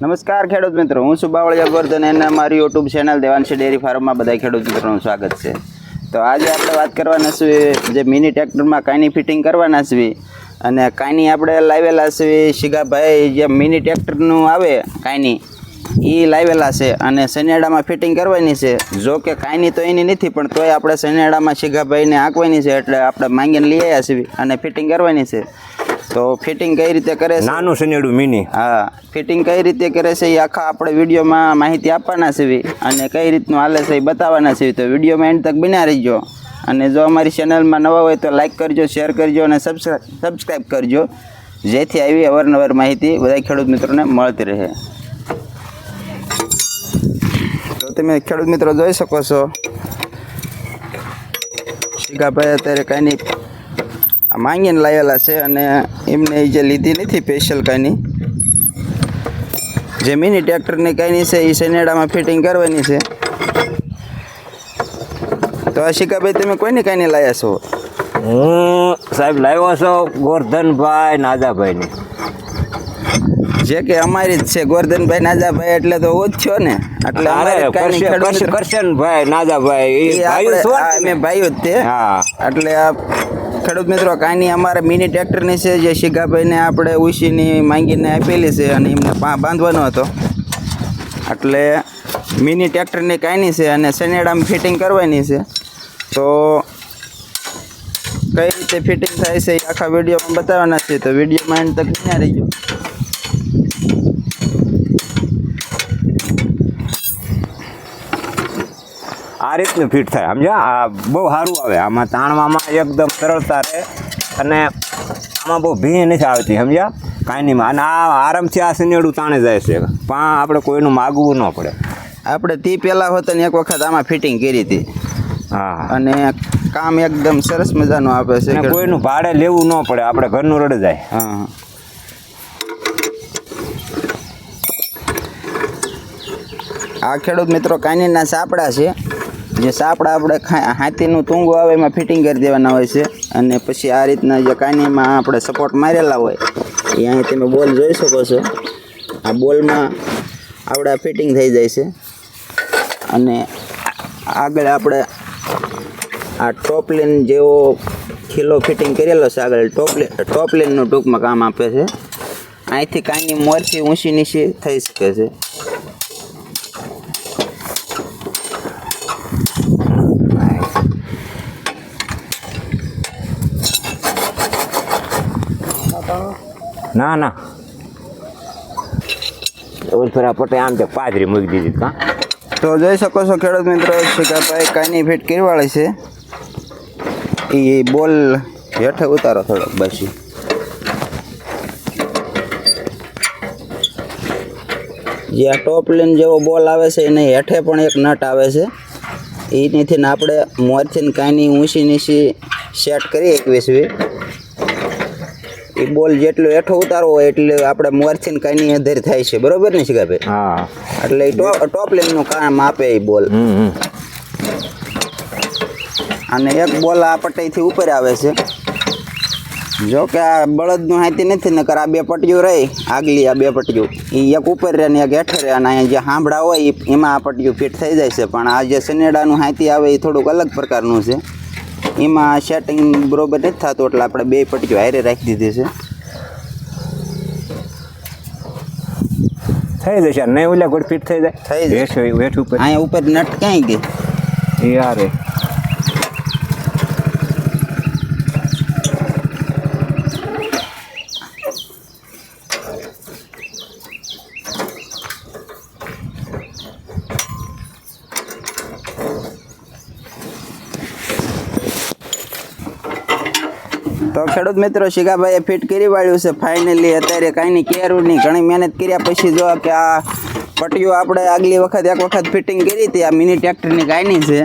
નમસ્કાર ખેડૂત મિત્રો, હું છું બાવળિયા ગોરધન અને મારી યુટ્યુબ ચેનલ દેવાંશી ડેરી ફાર્મમાં બધા ખેડૂત મિત્રોનું સ્વાગત છે. તો આજે આપણે વાત કરવાના છીએ જે મિની ટ્રેક્ટરમાં કાંઈની ફિટિંગ કરવાના છીએ અને કાંઈની આપણે લાવેલા છીએ શિગાભાઈ, જે મિની ટ્રેક્ટરનું આવે કાંઈની એ લાવેલા છે અને સનેડામાં ફિટિંગ કરવાની છે. જો કે કાંઈની તો એની નથી, પણ તોય આપણે સનેડામાં શિગાભાઈને આંકવાની છે એટલે આપણે માંગીને લઈ આવ્યા છીએ અને ફિટિંગ કરવાની છે. તો ફિટિંગ કઈ રીતે કરે છે? નાનું સનેડું મિની. હા ફિટિંગ કઈ રીતે કરે છે એ આખા આપણે વિડીયોમાં માહિતી આપવાના છે અને કઈ રીતનું હાલે છે એ બતાવવાના છે તો વિડીયોમાં એન્ડ તક બિના રહીજો. અને જો અમારી ચેનલમાં નવા હોય તો લાઈક કરજો શેર કરજો અને સબસ્ક્રાઈબ કરજો. જેથી આવી અવારનવાર માહિતી બધા ખેડૂત મિત્રોને મળતી રહે. તો તમે ખેડૂત મિત્રો જોઈ શકો છો. શિકાભાઈ અત્યારે કાંઈ માંગીને લાવેલા છે અને એમને જે લીધી નથી સ્પેશિયલ કાંઈની જે મિની ટ્રેક્ટરની કાંઈની છે એ સનેડામાં ફિટિંગ કરવાની છે. તો આ શિકાભાઈ તમે કોઈની કાંઈની લાવ્યા છો? હું સાહેબ લાવ્યો છો ગોરધનભાઈ નાદાભાઈની જે કે અમારી જ છે ગોરધનભાઈ નાજાભાઈ એટલે તો ઓછો ને. એટલે અમારે કરશનભાઈ નાદાભાઈ એ એ ભાઈઓ આપણે- છો ને હા, તમે? અમે ભાઈઓ જ તે. હા. એટલે આ ખેડૂત મિત્રો કાંઈની અમારે મિની ટ્રેક્ટરની છે જે શિગાભાઈને આપણે ઉશીની માંગીને આપેલી છે અને એમને બાંધવાનો હતો. એટલે મિની ટ્રેક્ટરની કાંઈની છે અને સનેડામાં ફિટિંગ કરવાની છે. તો કઈ રીતે ફિટિંગ થાય છે એ આખા વિડીયોમાં બતાવવાના છે. તો વિડીયોમાં એન્ડ તક રહી રહીજો. આ રીતનું ફિટ થાય. સમજ્યા? આ બહુ સારું આવે. આમાં તાણવામાં એકદમ સરળતા રહે અને આમાં બહુ ભીં નથી આવતી સમજ્યા? કાંઈ નહીં. અને આ આરામથી આ સિનેડું તાણે જાય છે. પણ આપણે કોઈનું માગવું ન પડે. આપણે તે પહેલાં હોત ને એક વખત આમાં ફિટિંગ કરી હતી. હા. અને કામ એકદમ સરસ મજાનું આપે છે કોઈનું ભાડે લેવું ન પડે. આપણે ઘરનું રડ જાય. હા. આ ખેડૂત મિત્રો કાનીના સાપડા છે. જે સાપડા આપણે હાથીનું તૂંગું આવે એમાં ફિટિંગ કરી દેવાના હોય છે. અને પછી આ રીતના જે કાનીમાં આપણે સપોર્ટ મારેલા હોય, એ અહીં તમે બોલ જોઈ શકો છો. આ બોલમાં આપણે ફિટિંગ થઈ જાય છે. અને આગળ આપણે આ ટોપલેન જેવો ખીલો ફિટિંગ કરેલો છે આગળ. ટોપલેન ટોપલેનનું ટૂંકમાં કામ આપે છે. અહીંથી કાંઈની મોરથી ઊંચી નીચી થઈ શકે છે. ના ના. ઓલ પટે આમ તે પાજરી મૂકી દીધી કાં. તો જોઈ શકો છો ખેડૂત મિત્રો શિકાભાઈ કાંઈની ફિટ કરવાળી છે. એ બોલ હેઠે ઉતારો થોડોક બસી જે આ ટોપલેન જેવો બોલ આવે છે, એને હેઠે પણ એક નટ આવે છે. એનીથી આપણે મોરથી કાંઈની ઊંચી નીચી સેટ કરીએ એકવીસવી. એ બોલ જેટલો હેઠો ઉતારો હોય એટલે આપણે મોરથી કાંઈની અધેર થાય છે. બરોબર ને શિકાભાઈ? હા. એટલે ટોપ લેનનું કામ આપે એ બોલ. અને એક બોલ આ પટ્ટીથી ઉપર આવે છે. જો કે આ બળદનું હાથી નથી નકર આ બે પટ્ટીઓ રહી. આગલી આ બે પટ્ટીઓ. એ એક ઉપર રહે ને એક હેઠળ રહે. અને અહીંયા જે હાંભળા હોય એમાં આ પટ્ટીઓ ફિટ થઈ જાય છે. પણ આ જે સનેડાનું હાથી આવે એ થોડુંક અલગ પ્રકારનું છે. એમાં સેટિંગ બરોબર નથી થતું એટલે આપણે બે પટ્ટીઓ હારે રાખી દીધી છે. થઈ જશે નહીં ઓલા ગોળ ફિટ થઈ જાય. થઈ જશે. વેઠ ઉપર. અહીંયા ઉપર નટ ક્યાંય ગઈ? યાર તો ખેડૂત મિત્રો શિકાભાઈએ ફિટ કરી વાળ્યું છે. ફાઇનલી અત્યારે કાંઈની કેરું નહીં. ઘણી મહેનત કર્યા પછી જો કે આ પટ્ટીઓ આપણે આગલી વખત, એક વખત ફિટિંગ કરી હતી. આ મિની ટ્રેક્ટરની કાંઈની છે.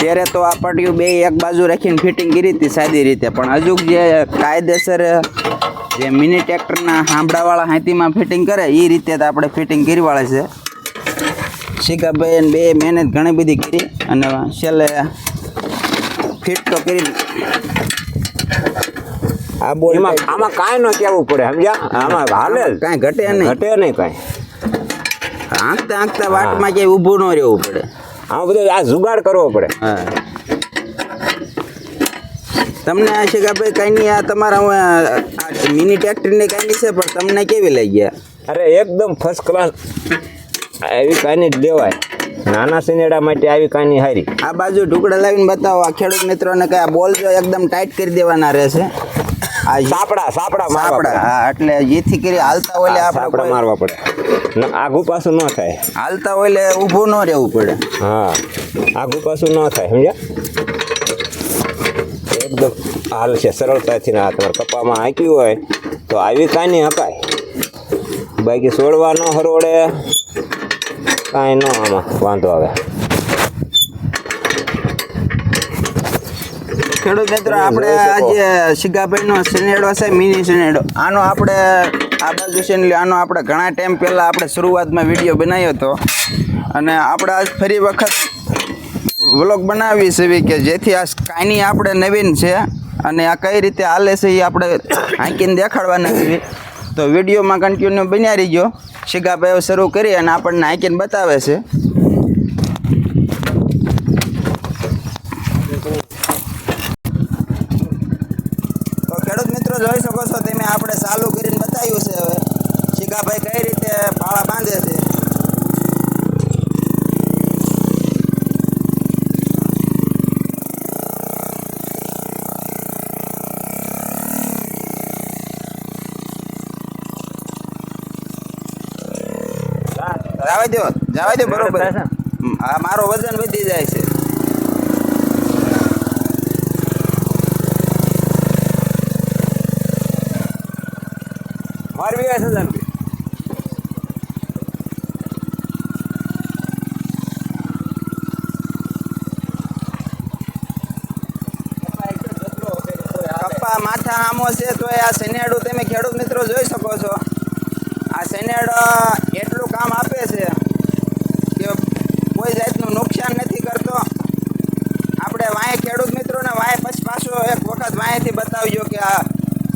ત્યારે તો આ પટ્ટીઓ બે એક બાજુ રાખીને ફિટિંગ કરી હતી સાદી રીતે. પણ હજુ જે કાયદેસર જે મિની ટ્રેક્ટરના હાંભળાવાળા હાથીમાં ફિટિંગ કરે એ રીતે તો આપણે ફિટિંગ કરી વાળે છે. શિકાભાઈ બે મહેનત ઘણી બધી કરી અને છેલ્લે ફિટ તો કરી આ બોલ એમાં આમાં કાંઈ ન કહેવું પડે સમજ્યા? આમાં હાલે કાંઈ ઘટે નહીં. ઘટે નહીં કાંઈ. આંકતા આંકતા વાટમાં ક્યાંય ઊભું ન રહેવું પડે. આમાં બધું આ જુગાડ કરવો પડે. તમને આ છે કે ભાઈ કાંઈ નહીં આ તમારા આ આ મિની ટ્રેક્ટરની કાંઈ નહીં છે પણ તમને કેવી લઈ ગયા અરે એકદમ ફર્સ્ટ ક્લાસ એવી કાંઈ જ લેવાય. નાના સિનેડા માટે આવી કાની હારી. આ બાજુ ઢુકડા લાવીને બતાવો આ ખેડૂત મિત્રોને કયા બોલ જો એકદમ ટાઈટ કરી દેવાના રહેશે. આ સાપડા સાપડા સાપડા પડે. હા એટલે જેથી કરી હાલતા હોય આપણે સાપડા મારવા પડે. આગુ પાછું ન થાય. હાલતા હોય ઊભું ન રહેવું પડે. હા આઘું પાછું ન થાય સમજ્યા? એકદમ હાલ છે સરળતાથી ના તમારે કપામાં હાંક્યું હોય તો આવી કાની હકાય. બાકી છોડવા ન હરોડે કાંઈ ન આમાં વાંધો આવે. ખેડૂત મિત્રો આપણે. આજે સિગાભાઈનો સનેડો છે મિની સનેડો આનો આપણે આ બાજુ છે ને આનો આપણે ઘણા ટાઈમ પહેલાં આપણે શરૂઆતમાં વીડિયો બનાવ્યો હતો. અને આપણે આજ ફરી વખત વ્લોગ બનાવી છે કે જેથી આ કાંઈ આપણે નવીન છે અને આ કઈ રીતે હાલે છે એ આપણે આંકીને દેખાડવાના છે. તો વિડીયોમાં કન્ટિન્યુ બન્યા રહીજો. સિગાભાઈઓ શરૂ કરી અને આપણને આંકીને બતાવે છે તો ખેડૂત મિત્રો જોઈ શકો છો તમે આપણે ચાલુ કરીને બતાવ્યું છે હવે. શિકાભાઈ કઈ રીતે પાળા બાંધે છે? જવા દો જવા દો બરોબર. હા મારો વજન વધી જાય છે. હશે ને કપ્પા માથા આમો છે તો આ શનેડું તમે ખેડૂત મિત્રો જોઈ શકો છો. આ શનેડો એટલું કામ આપે છે કે કોઈ જાતનું નુકસાન નથી કરતો આપણે વાંય ખેડૂત મિત્રોને વાંય પછી પાછો એક વખત વાંયથી બતાવજો કે આ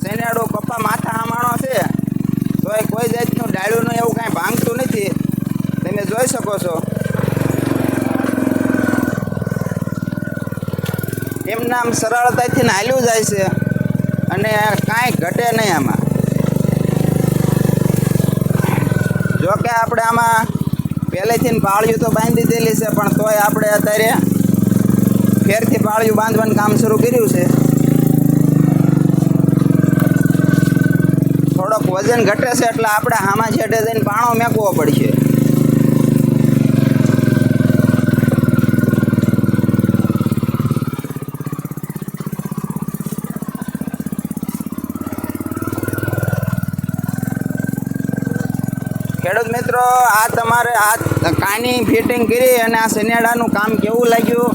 શનેડો કપ્પા માથા આમાણો છે તો એ કોઈ જાતનું ડાળ્યુંનું એવું કાંઈ ભાંગતું નથી તમે જોઈ શકો છો એમના આમ સરળતાથી હાલ્યું જાય છે. અને કાંઈ ઘટે નહીં આમાં. જો કે આપણે આમાં પહેલેથી પાળિયું તો બાંધી દેલી છે, પણ તોય આપણે અત્યારે ફેરથી પાળિયું બાંધવાનું કામ શરૂ કર્યું છે. થોડોક વજન ઘટે છે, એટલે આપણે આમાં છેડે જઈને પાણો મેકવો પડશે. ખેડૂત મિત્રો, આ તમારે આ કાની ફિટિંગ કરી અને આ શનિયાળાનું કામ કેવું લાગ્યું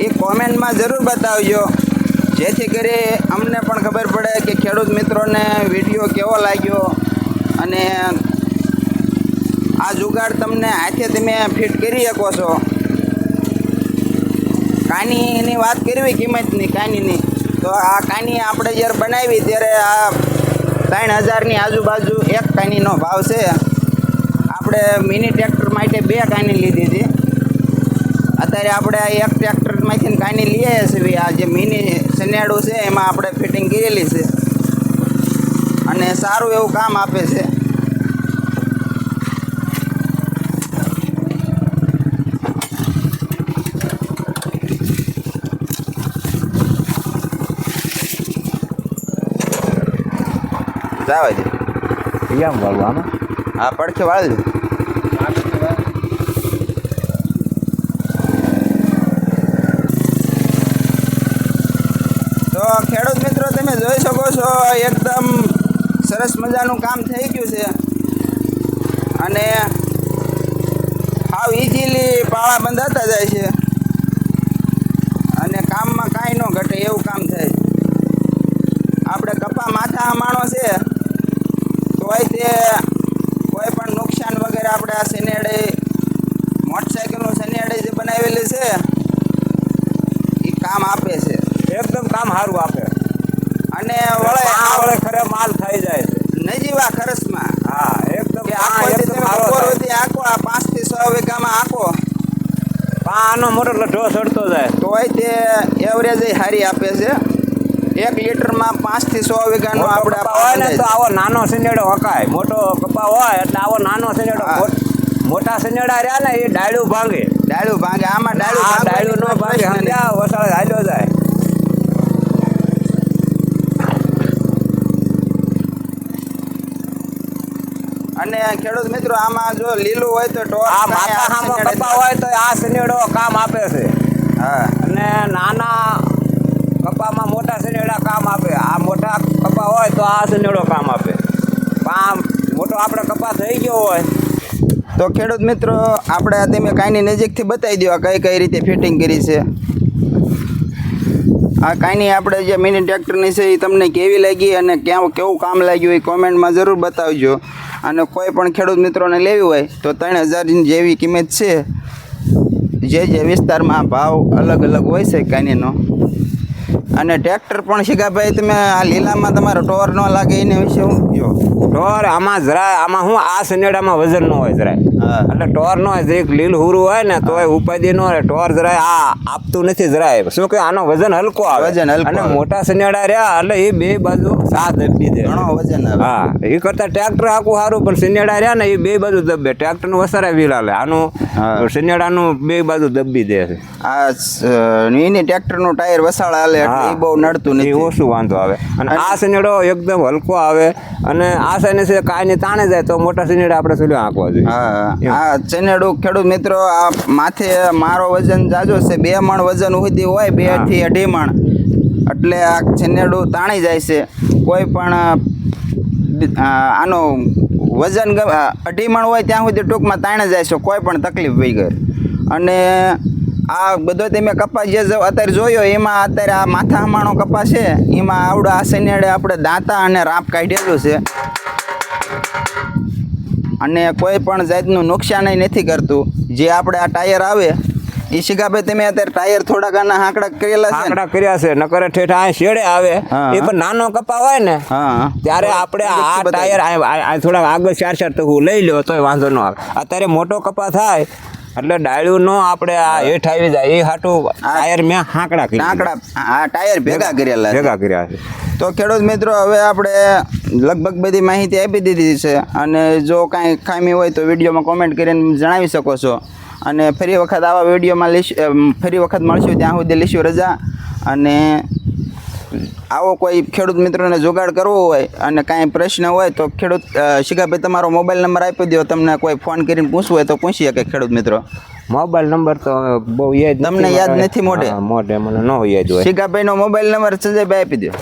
એ કોમેન્ટમાં જરૂર બતાવજો. જેથી કરી અમને પણ ખબર પડે કે ખેડૂત મિત્રોને વીડિયો કેવો લાગ્યો અને આ જુગાડ તમને હાથે તમે ફિટ કરી શકો છો. કાનીની વાત કરવી કિંમતની, કાનીની. તો આ કાની આપણે જ્યારે બનાવી ત્યારે આ ત્રણ હજારની આજુબાજુ એક કાનીનો ભાવ છે. આપણે મિની ટ્રેક્ટર માટે બે કાની લીધી હતી. અત્યારે આપણે આ એક ટ્રેક્ટરમાંથી કાની લઈએ છીએ આ જે મિની સનેડું છે એમાં આપણે ફિટિંગ કરેલી છે. અને સારું એવું કામ આપે છે. જાવ છે કેમ વાળું આમાં? આ પડખે વાળી ખેડૂત મિત્રો, તમે જોઈ શકો છો, એકદમ સરસ મજાનું કામ થઈ ગયું છે. અને હાવ ઇઝીલી પાળા બંધાતા જાય છે. અને કામમાં કાંઈ ન ઘટે, એવું કામ થાય. આપણે કપા માથા માણો છે, તોય તે કોઈ પણ નુકસાન વગેરે આપણે આ શનેડે મોટરસાઇકલનું શનેડે જે બનાવેલી છે એ કામ આપે છે. કામ સારું આપે. અને વળે આ વળે ખરે માલ થઈ જાય છે. નજીવા ખરસમાં. હા એકદમ આ આખો તમે સારો બપોર થાય. સુધી આખો આ પાંચથી આનો મોટો લઢો ચડતો જાય. તોય તે એવરેજ સારી આપે છે. એક લીટરમાં પાંચથી સો વીઘાનો આપણે હોય ને તો આવો નાનો સનેડો હકાય. મોટો કપા હોય એટલે આવો નાનો સિનેડો મોટા સનેડા રહ્યા ને એ ડાળું ભાંગે. ડાળું ભાંગે. આમાં ડાળું આ ન ડાળું નો ભાંગે. સમજ્યા? વસાળે હાલ્યો જાય. અને ખેડૂત મિત્રો આમાં જો લીલું હોય તો ટોર આ માથા હામો કપા હોય તો આ સનેડો કામ આપે છે. હા. અને નાના કપામાં મોટા સનેડા કામ આપે. આ મોટા કપા હોય તો આ સનેડો કામ આપે. આ મોટો આપણે કપા થઈ ગયો હોય. તો ખેડૂત મિત્રો આપણે તમે કાંઈની નજીકથી બતાવી દો આ કઈ કઈ રીતે ફિટિંગ કરી છે. આ કાંઈની આપણે જે મિની ટ્રેક્ટરની છે એ તમને કેવી લાગી અને ક્યાં કેવું કામ લાગ્યું એ કોમેન્ટમાં જરૂર બતાવજો. અને કોઈ પણ ખેડૂત મિત્રોને લેવી હોય તો ત્રણ હજારની જેવી કિંમત છે. જે જે વિસ્તારમાં ભાવ અલગ અલગ હોય છે કાંઈનો અને ટ્રેક્ટર પણ શીખાભાઈ, તમે આ લીલામાં તમારો ટોર ન લાગે એને વિશે હું કહો ટોર આમાં જરાય આમાં હું આ સનેડામાં વજન ન હોય જરાય. એટલે ટોર નો હોય જરીક લીલ હુરું હોય ને તો ઉપાધિ નો હોય ટોર જરાય આ આપતું નથી જરાય. શું કે આનો વજન હલકો આવે? વજન હલકો અને મોટા સનેડા રહ્યા એટલે એ બે બાજુ સાથ દબી દે ઘણો વજન આવે. હા એ કરતા ટ્રેક્ટર આખું સારું પણ સનેડા રહ્યા ને એ બે બાજુ દબે. ટ્રેક્ટરનું વસારે વીલ હાલે. આનું. સિનેડાનું બે બાજુ દબી દે છે. આ એની ટ્રેક્ટરનું ટાયર વસાળ હાલે એટલે એ બહુ નડતું નથી. ઓછું વાંધો આવે. અને આ સનેડો એકદમ હલકો આવે. અને આ સાઈને છે? કાંઈ તાણે જાય તો મોટા સિનેડા આપણે સુલ્યો આંકવા જોઈએ. આ ચેનેડું ખેડૂત મિત્રો આ માથે મારો વજન જાજો છે. બે મણ વજન સુધી હોય બેથી અઢી મણ. એટલે આ છેનેડું તાણી જાય છે. કોઈ પણ આનો વજન અઢી મણ હોય ત્યાં સુધી ટૂંકમાં તાણે જાય છે. કોઈ પણ તકલીફ વગર. અને આ બધો તમે કપાસ જે અત્યારે જોયો એમાં અત્યારે આ માથા હમાણો કપાસ છે. એમાં આવડો આ શનિયાળે આપણે દાંતા અને રાપ કાઢેલું છે. અને કોઈ પણ જાતનું નુકસાન નથી કરતું. જે આપણે આ ટાયર આવે એ શિખાભાઈ તમે અત્યારે ટાયર થોડાક આના હાંકડા કરેલા છે ને? કર્યા છે નકર ઠેઠ આ શેડે આવે. એ પણ નાનો કપા હોય ને ત્યારે આપણે આ ટાયર થોડાક આગળ ચાર ચાર ટકું લઈ લો તોય વાંધો ન આવે. અત્યારે મોટો કપા થાય એટલે ડાળ્યું નો આપણે આ હેઠ આવી જાય એ હાટું ટાયર મેં હાંકડા કરી આંકડા આ ટાયર ભેગા કરેલા ભેગા કર્યા છે. તો ખેડૂત મિત્રો હવે આપણે લગભગ બધી માહિતી આપી દીધી છે અને જો કાંઈ ખામી હોય તો વિડીયોમાં કોમેન્ટ કરીને જણાવી શકો છો. અને ફરી વખત આવા વિડીયોમાં લીશ ફરી વખત મળશું. ત્યાં સુધી લીશું રજા. અને આવો કોઈ ખેડૂત મિત્રોને જોગાડ કરવો હોય અને કાંઈ પ્રશ્ન હોય તો ખેડૂત શિખાભાઈ તમારો મોબાઈલ નંબર આપી દો તમને કોઈ ફોન કરીને પૂછવું હોય તો પૂછી શકે ખેડૂત મિત્રો. મોબાઈલ નંબર તો બહુ યાદ તમને યાદ નથી મોઢે? મોટે મોઢે મને ન યાદ હોય. શિખાભાઈનો મોબાઈલ નંબર સંજયભાઈ આપી દો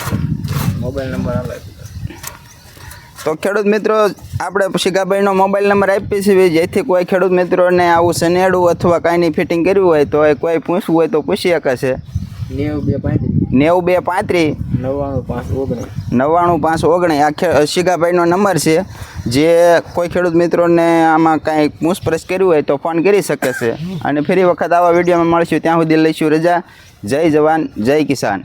મોબાઈલ નંબર તો ખેડૂત મિત્રો આપણે શિખાભાઈનો મોબાઈલ નંબર આપીએ છીએ જેથી કોઈ ખેડૂત મિત્રોને આવું સનેડું અથવા કાંઈની ફિટિંગ કરવી હોય તો એ કોઈ પૂછવું હોય તો પૂછી શકે નેવું બે પાંત્રીસ. નેવું બે પાંત્રીસ? નવ્વાણું પાંચ ઓગણીસ. નવ્વાણું પાંચ ઓગણીસ. આ ખે- નંબર છે. જે કોઈ ખેડૂત મિત્રોને આમાં કાંઈ પૂછપરછ કરવી હોય તો ફોન કરી શકે છે. અને ફરી વખત આવા વિડીયોમાં મળશું. ત્યાં સુધી લઈશું રજા. જય જવાન જય કિસાન.